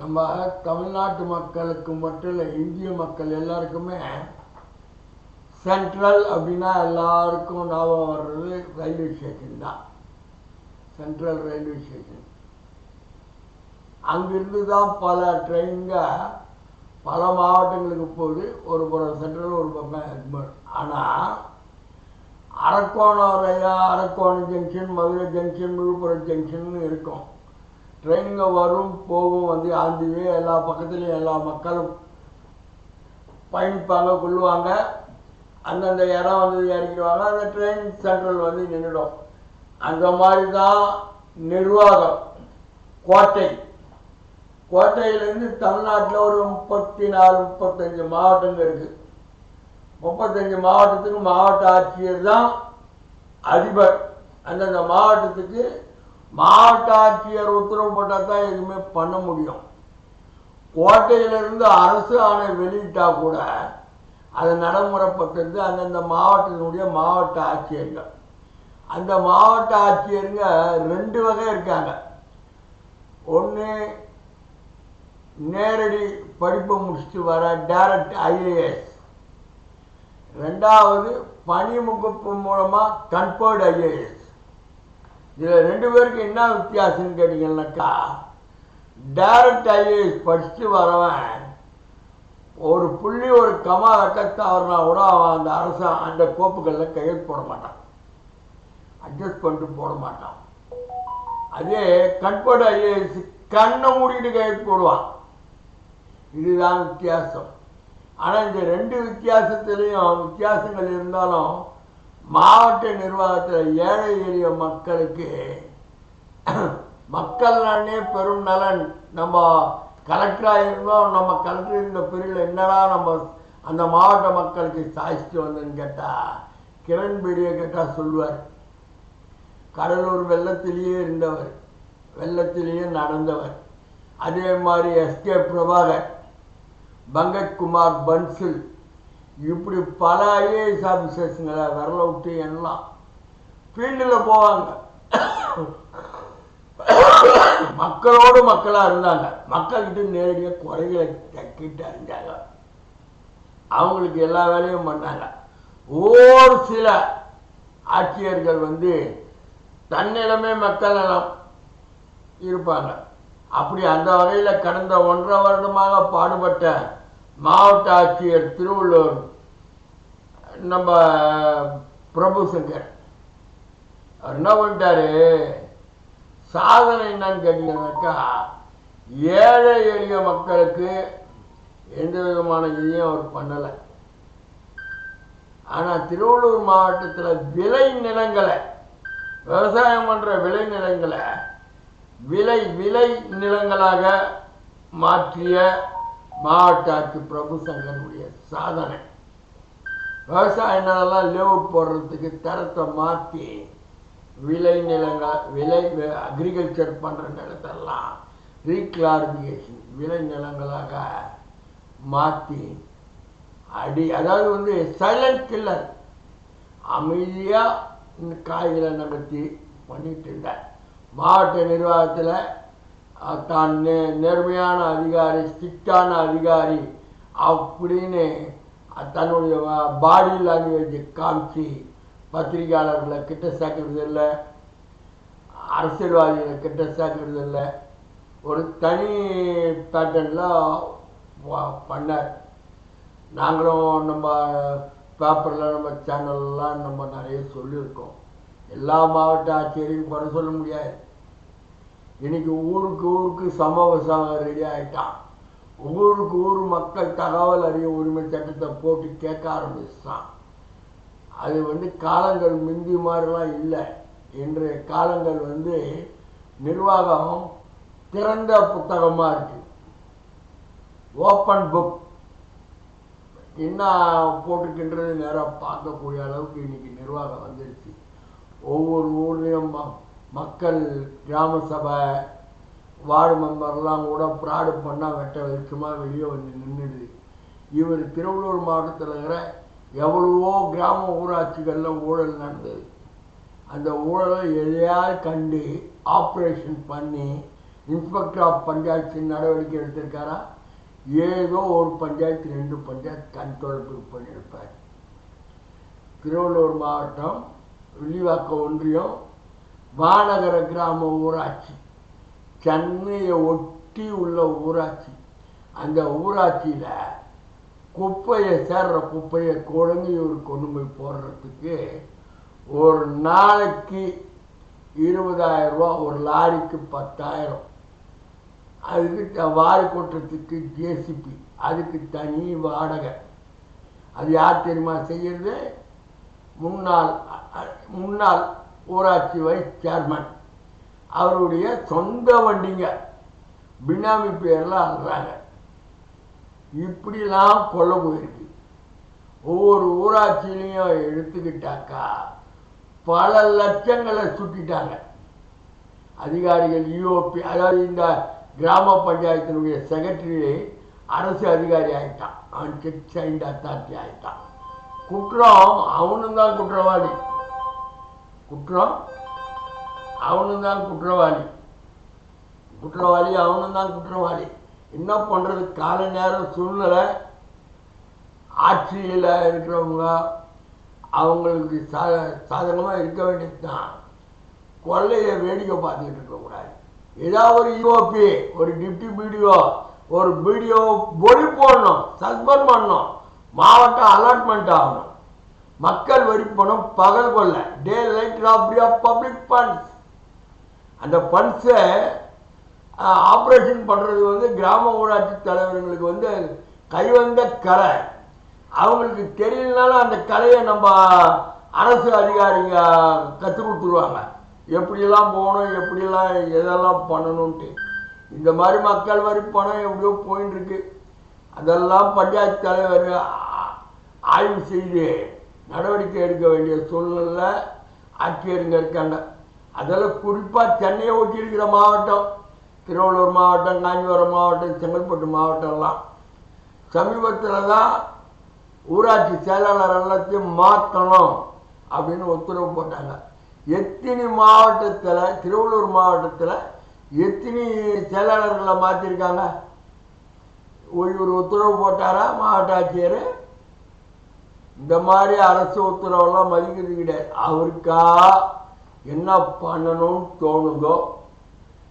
நம்ம தமிழ்நாட்டு மக்களுக்கு மட்டும் இல்லை இந்திய மக்கள் எல்லாருக்குமே சென்ட்ரல் அப்படின்னா எல்லாருக்கும் ஞாபகம் வர்றது ரயில்வே ஸ்டேஷன் தான். சென்ட்ரல் ரயில்வே ஸ்டேஷன் அங்கிருந்து தான் பல ட்ரெயின்க பல மாவட்டங்களுக்கு போகுது. ஒரு புறம் சென்ட்ரல் ஒரு பக்கம் ஆனால் Arakkonam ரயிலா Arakkonam junction Madurai junction Villupuram junction இருக்கும். ட்ரெயினுங்க வரும் போகும் வந்து ஆந்திவே எல்லா பக்கத்துலேயும் எல்லா மக்களும் பயணிப்பாங்க கொள்ளுவாங்க. அந்தந்த இடம் வந்து இறக்கிடுவாங்க அந்த ட்ரெயின் சென்ட்ரல் வந்து நின்றுடும். அந்த மாதிரி தான் நிர்வாகம். கோட்டை. கோட்டையிலேருந்து தமிழ்நாட்டில் ஒரு முப்பத்தி நாலு முப்பத்தஞ்சு மாவட்டங்கள் இருக்குது முப்பத்தஞ்சு மாவட்டத்துக்கு மாவட்ட ஆட்சியர் தான் அதிபர். அந்தந்த மாவட்டத்துக்கு மாவட்ட ஆட்சியர் உத்தரவு போட்டால் தான் எதுவுமே பண்ண முடியும். கோட்டையிலிருந்து அரசு ஆணை வெளியிட்டால் கூட அதை நடைமுறைப்பட்டது அந்தந்த மாவட்டத்தினுடைய மாவட்ட ஆட்சியர்கள். அந்த மாவட்ட ஆட்சியருங்க ரெண்டு வகை இருக்காங்க. ஒன்று நேரடி படிப்பை முடிச்சுட்டு வர டைரக்ட் ஐஏஎஸ் ரெண்டாவது பணி முகப்பு மூலமாக கன்ஃபர்டு ஐஏஎஸ் இதில் ரெண்டு பேருக்கு என்ன வித்தியாசம்னு கேட்டிங்கன்னாக்கா டைரக்ட் ஐஏஎஸ் படிச்சுட்டு வரவன் ஒரு புள்ளி ஒரு கமா வைக்க கூட அவன் அந்த அரசு அந்த கோப்புகளில் கையெழுத்து போட மாட்டான். அட்ஜஸ்ட் பண்ணிட்டு போட மாட்டான். அதே கண்பட ஐஏஎஸ் கண்ணை மூடிட்டு கையெழுத்து போடுவான். இதுதான் வித்தியாசம். ஆனால் இந்த ரெண்டு வித்தியாசத்துலேயும் வித்தியாசங்கள் இருந்தாலும் மாவட்ட நிர்வாகத்தில் ஏழை எளிய மக்களுக்கு மக்கள் நன்னே பெரும் நலன். நம்ம கலெக்டராக இருந்தோம் நம்ம கலெக்டர் இருந்த பிரிவில் என்னடா நம்ம அந்த மாவட்ட மக்களுக்கு சாய்ச்சிட்டு வந்தேன்னு கேட்டால் கிரண்பேடியை கேட்டால் சொல்லுவார். கடலூர் வெள்ளத்திலேயே இருந்தவர். வெள்ளத்திலேயே நடந்தவர். அதே மாதிரி எஸ்கே பிரபாகர் பங்கஜ்குமார் பன்சில் இப்படி பல ஐஏஎஸ் ஆஃபீஸர்ஸுங்களை விரல விட்டு எண்ணலாம். ஃபீல்டில் போவாங்க. மக்களோடு மக்களாக இருந்தாங்க. மக்கள்கிட்ட நேரடியாக குறைகளை தக்கிட்டு அறிஞ்சாங்க. அவங்களுக்கு எல்லா வேலையும் பண்ணாங்க. ஒரு சில ஆட்சியர்கள் வந்து தன்னிடமே மக்கள் நலம் இருப்பாங்க. அப்படி அந்த வகையில் கடந்த ஒன்றரை வருடமாக பாடுபட்ட மாவட்ட ஆட்சியர் திருவள்ளூர் நம்ம பிரபு சங்கர். அவர் என்ன பண்ணிட்டாரு? சாதனை என்னன்னு கேட்டீங்கன்னாக்கா ஏழை எளிய மக்களுக்கு எந்த விதமான இதையும் அவர் பண்ணலை. ஆனால் திருவள்ளூர் மாவட்டத்தில் விளை நிலங்களை விவசாயம் பண்ணுற விளை நிலங்களை விலை விலை நிலங்களாக மாற்றிய மாவட்ட ஆட்சி பிரபு சங்கருடைய சாதனை. விவசாய நிலம்லாம் லேவுட் போடுறதுக்கு தரத்தை மாற்றி விலை நிலங்கள் விலை அக்ரிகல்ச்சர் பண்ணுற நிலத்தெல்லாம் ரீக்ளாரிஃபிகேஷன் விலை நிலங்களாக மாற்றி அடி அதாவது வந்து சைலண்ட் கில்லர் அமைதியாக காய்களை நகர்த்தி பண்ணிட்டு இருந்தார் மாவட்ட நிர்வாகத்தில் தான் நே நேர்மையான அதிகாரி ஸ்ட்ரிக்டான அதிகாரி அப்படின்னு தன்னுடைய பாடி லாங்குவேஜ் காமிச்சு பத்திரிகையாளர்களை கிட்ட சேர்க்கறது இல்லை. அரசியல்வாதிகளை கிட்ட சேர்க்கறது இல்லை. ஒரு தனி பேட்டர்னில் பண்ணார். நாங்களும் நம்ம பேப்பரில் நம்ம சேனல்லாம் நம்ம நிறைய சொல்லியிருக்கோம். எல்லா மாவட்ட ஆட்சியரையும் குறை சொல்ல முடியாது. இன்னைக்கு ஊருக்கு ஊருக்கு சமவசம் ரெடி ஆயிட்டான். ஊருக்கு ஊர் மக்கள் தகவல் அறிய உரிமை சட்டத்தை போட்டு கேட்க ஆரம்பிச்சிட்டான். அது வந்து காலங்கள் முந்தி மாதிரிலாம் இல்லை. இன்றைய காலங்கள் வந்து நிர்வாகம் திறந்த புத்தகமாக இருக்கு. ஓப்பன் புக் என்ன போட்டுக்கின்றது நேராக பார்க்கக்கூடிய அளவுக்கு இன்னைக்கு நிர்வாகம் வந்துருச்சு. ஒவ்வொரு ஊர்லேயும் மக்கள் கிராம சபை வார்டு மெம்பர்லாம் கூட ஃப்ராடு பண்ணால் வெட்ட வெளிச்சமாக வெளியே வந்து நின்றுடுது இவர் திருவள்ளூர் மாவட்டத்தில் இருக்கிற எவ்வளவோ கிராம ஊராட்சிகளில் ஊழல் நடந்தது. அந்த ஊழலை எதையாவது கண்டு ஆப்ரேஷன் பண்ணி இன்ஸ்பெக்டர் ஆஃப் பஞ்சாயத்து நடவடிக்கை எடுத்திருக்காரா? ஏதோ ஒரு பஞ்சாயத்து ரெண்டு பஞ்சாயத்து கண் பண்ணியிருப்பார். திருவள்ளூர் மாவட்டம் வில்லிவாக்கம் ஒன்றியம் வானகர கிராம ஊராட்சி. சென்னையை ஒட்டி உள்ள ஊராட்சி. அந்த ஊராட்சியில் குப்பையை சேர்ற குப்பையை குழந்தையூர் கொண்டு போய் போடுறதுக்கு ஒரு நாளைக்கு இருபதாயிரம் ரூபா ஒரு லாரிக்கு பத்தாயிரம். அதுக்கு த- வாரி கொட்டுறதுக்கு ஜேசிபி அதுக்கு தனி வாடகை. அது யார் தெரியுமா செய்யறது? முன்னாள் முன்னாள் ஊராட்சி வைஸ் சேர்மன். அவருடைய சொந்த வண்டிங்க. பினாமி பேரில் ஆடுறாங்க இப்படிலாம் கொல்ல போயிருக்கு. ஒவ்வொரு ஊராட்சியிலையும் எடுத்துக்கிட்டாக்கா பல லட்சங்களை சுட்டிட்டாங்க. அதிகாரிகள் யூஓபி அதாவது இந்த கிராம பஞ்சாயத்தினுடைய செக்ரட்டரி அரசு அதிகாரி ஆகிட்டான் அவன் செக் சைண்ட் அத்தாரிட்டி ஆயிட்டான். குற்றம் அவனும் தான் குற்றவாளி. குற்றம் அவனும் தான் குற்றவாளி. குற்றவாளி அவனும் தான் குற்றவாளி. என்ன பண்ணுறது கால நேரம் சூழ்நிலை ஆட்சியில் இருக்கிறவங்க அவங்களுக்கு சா சாதகமாக இருக்க வேண்டியது தான் கொள்ளையை வேடிக்கை பார்த்துக்கிட்டு இருக்கக்கூடாது. ஏதாவது ஒரு யூஓபி ஒரு டிப்டி பிடிஓ ஒரு பிடிஓ பொடி போடணும் சஸ்பெண்ட் பண்ணணும். மாவட்டம் அலாட்மெண்ட் ஆகணும். மக்கள் வரி பணம் பகல் கொள்ள. Daylight robbery of public funds அந்த பல்ஸை ஆப்ரேஷன் பண்ணுறது வந்து கிராம ஊராட்சி தலைவர்களுக்கு வந்து கைவந்த கலை. அவங்களுக்கு தெரியலனாலும் அந்த கலையை நம்ம அரசு அதிகாரிங்க கற்றுக் கொடுத்துருவாங்க. எப்படியெல்லாம் போகணும் எப்படியெல்லாம் எதெல்லாம் பண்ணணும்ன்ட்டு. இந்த மாதிரி மக்கள் வரி பணம் எப்படியோ போயின்னு இருக்கு அதெல்லாம் பஞ்சாயத்து தலைவர் ஆய்வு செய்து நடவடிக்கை எடுக்க வேண்டிய சூழ்நிலை ஆட்சியருங்க இருக்காங்க. அதில் குறிப்பாக சென்னையை ஒட்டி இருக்கிற மாவட்டம் திருவள்ளூர் மாவட்டம் காஞ்சிபுரம் மாவட்டம் செங்கல்பட்டு மாவட்டம்லாம் சமீபத்தில் தான் ஊராட்சி செயலாளர் எல்லாத்தையும் மாற்றணும் அப்படின்னு உத்தரவு போட்டாங்க. எத்தனை மாவட்டத்தில் திருவள்ளூர் மாவட்டத்தில் எத்தனை செயலாளர்களை மாற்றிருக்காங்க ஒரு உத்தரவு போட்டாரா? மாவட்ட ஆட்சியர்? இந்த மாதிரி அரசு உத்தரவெல்லாம் மதிக்கிறது கிடையாது. அவருக்கா என்ன பண்ணணும்னு தோணுதோ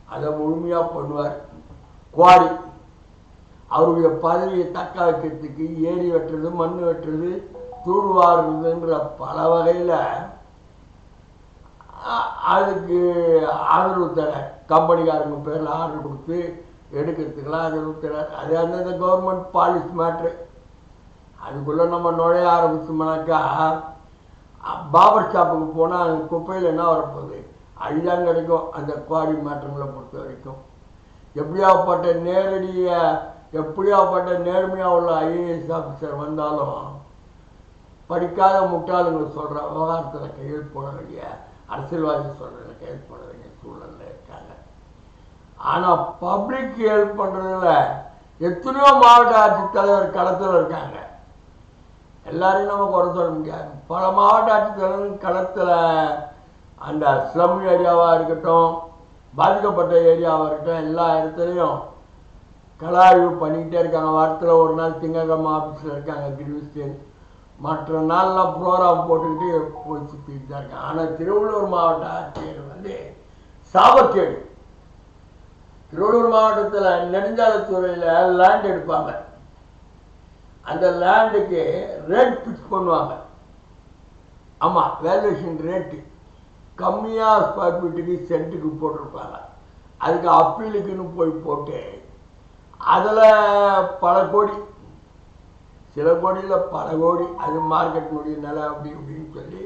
அதை முழுமையாக பண்ணுவார். குவாரி. அவருடைய பதவியை தக்க வைக்கிறதுக்கு ஏரி வெட்டுறது மண் வெட்டுறது தூர்வாருறதுன்ற பல வகையில் அதுக்கு ஆதரவு தர கம்பெனிக்காரங்க பேரில் ஆர்டர் கொடுத்து எடுக்கிறதுக்கெல்லாம் ஆதரவு தர அது அந்தந்த கவர்மெண்ட் பாலிசி மேட்ரு அதுக்குள்ளே நம்ம நுழைய ஆரம்பிச்சோம்னாக்கா பாபர் ஷாப்புக்கு போனால் அந்த குப்பையில் என்ன வரப்போகுது? அழிதான் கிடைக்கும் அந்த குவாரி மாற்றங்களை பொறுத்த வரைக்கும். எப்படியாப்பட்ட நேரடிய எப்படியாப்பட்ட நேர்மையாக உள்ள ஐஏஎஸ் ஆஃபீஸர் வந்தாலும் படிக்காத முட்டாளுங்க சொல்கிற விவகாரத்தில் கையெழுத்து போட வேண்டிய அரசியல்வாதி சொல்கிறத கையெழுத்து போட வேண்டிய சூழலில் இருக்காங்க. ஆனால் பப்ளிக் ஹெல்ப் பண்ணுறதுல எத்தனையோ மாவட்ட ஆட்சித்தலைவர் களத்தில் இருக்காங்க. எல்லாரையும் நம்ம குறை சொல்ல முடியாது. பல மாவட்ட ஆட்சித்தலைவர் களத்தில் அந்த ஸ்லம் ஏரியாவாக இருக்கட்டும் பாதிக்கப்பட்ட ஏரியாவாக இருக்கட்டும் எல்லா இடத்துலையும் கலாய்வு பண்ணிக்கிட்டே இருக்காங்க. வாரத்தில் ஒரு நாள் திங்கக்கிழமை ஆஃபீஸில் இருக்காங்க கிரிவிஸ்டின் மற்ற நாள்லாம் ப்ரோக்ராம் போட்டுக்கிட்டு போய் சுற்றிட்டு தான் இருக்காங்க. ஆனால் திருவள்ளூர் மாவட்ட ஆட்சியர் வந்து சாபக்கேடு. திருவள்ளூர் மாவட்டத்தில் நெடுஞ்சாலைத்துறையில் லேண்ட் எடுப்பாங்க. அந்த லேண்டுக்கு ரேட் ஃபிக்ஸ் பண்ணுவாங்க ஆமாம் வேல்யூஷன் ரேட்டு கம்மியாக ஸ்கொயர் ஃபீட்டுக்கு சென்ட்டுக்கு போட்டிருப்பாங்க. அதுக்கு அப்பீலுக்குன்னு போய் போட்டு அதில் பல கோடி சில கோடியில் பல கோடி அது மார்க்கெட்டினுடைய நிலை அப்படி இப்படின்னு சொல்லி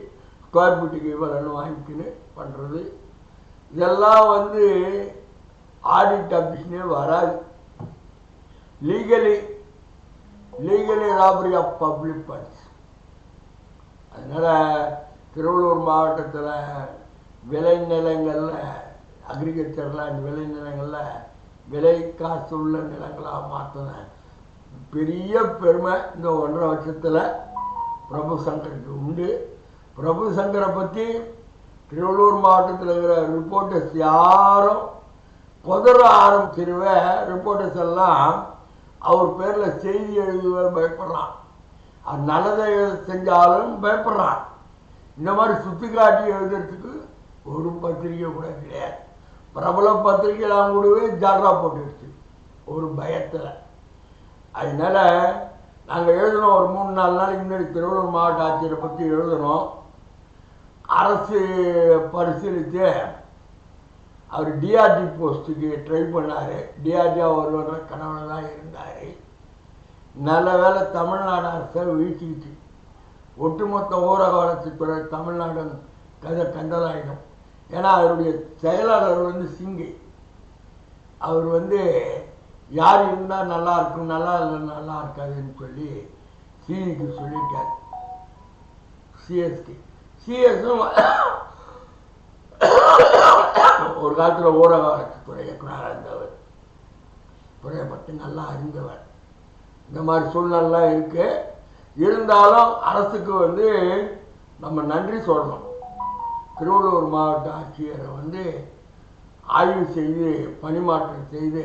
ஸ்கொயர் ஃபீட்டுக்கு இவ்வளோன்னு வாங்கிக்கின்னு பண்ணுறது இதெல்லாம் வந்து ஆடிட் ஆஃபீஸ்னே வராது. Legally legal robbery of public funds அதனால் திருவள்ளூர் மாவட்டத்தில் விளைநிலங்களில் அக்ரிகல்ச்சர் லேண்ட் விளைநிலங்களில் விலை காசு உள்ள நிலங்களாக மாற்றின பெரிய பெருமை இந்த ஒன்றரை வருஷத்தில் பிரபு சங்கருக்கு உண்டு. பிரபு சங்கரை பற்றி திருவள்ளூர் மாவட்டத்தில் இருக்கிற ரிப்போர்ட்டர்ஸ் யாரும் குதற ஆரம்பிச்சிருவ. ரிப்போர்ட்டர்ஸ் எல்லாம் அவர் பேரில் செய்தி எழுதுவ பயப்படுறான் அது நல்லதை செஞ்சாலும் பயப்படுறான் இந்த மாதிரி சுற்றி காட்டி எழுதுறதுக்கு ஒரு பத்திரிக்கை கூட கிடையாது. பிரபல பத்திரிகைலாம் கூடவே ஜால்ரா போட்டுடுச்சு ஒரு பயத்தில். அதனால் நாங்கள் எழுதினோம் ஒரு மூணு நாலு நாளைக்கு முன்னாடி திருவள்ளூர் மாவட்ட ஆட்சியரை பற்றி எழுதினோம் அரசு பரிசீலித்து அவர் டிஆர்டி போஸ்ட்டுக்கு ட்ரை பண்ணார். டிஆர்டியாக ஒருவர் கனவுல தான் இருந்தார். நல்ல வேளை தமிழ்நாடு அரசை வீழ்த்திக்கிச்சு ஒட்டுமொத்த ஊரக வளர்ச்சித்துறை தமிழ்நாடு கதை கண்டதாயிடும். ஏன்னா அவருடைய செயலாளர் வந்து சிங்கை. அவர் வந்து யார் இருந்தால் நல்லா இருக்கும் நல்லா இல்லை நல்லா இருக்காதுன்னு சொல்லி சிஇக்கு சொல்லிட்டார். சிஎஸ்டி சிஎஸும் ஒரு காலத்தில் ஊரக இயக்குனராக இருந்தவர். துறையை பற்றி நல்லா அறிந்தவர். இந்த மாதிரி சூழ்நிலாம் இருக்குது இருந்தாலும் அரசுக்கு வந்து நம்ம நன்றி சொல்லணும். திருவள்ளூர் மாவட்ட ஆட்சியரை வந்து ஆய்வு செய்து பணிமாற்றம் செய்து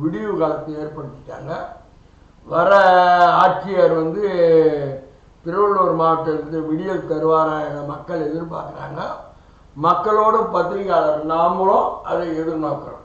விடிவு காலத்தை ஏற்படுத்திட்டாங்க. வர ஆட்சியர் வந்து திருவள்ளூர் மாவட்டத்திலிருந்து விடியல் தருவார மக்கள் எதிர்பார்க்குறாங்க. மக்களோட பத்திரிகையாளர் நாமளும் அதை எதிர்நோக்கிறோம்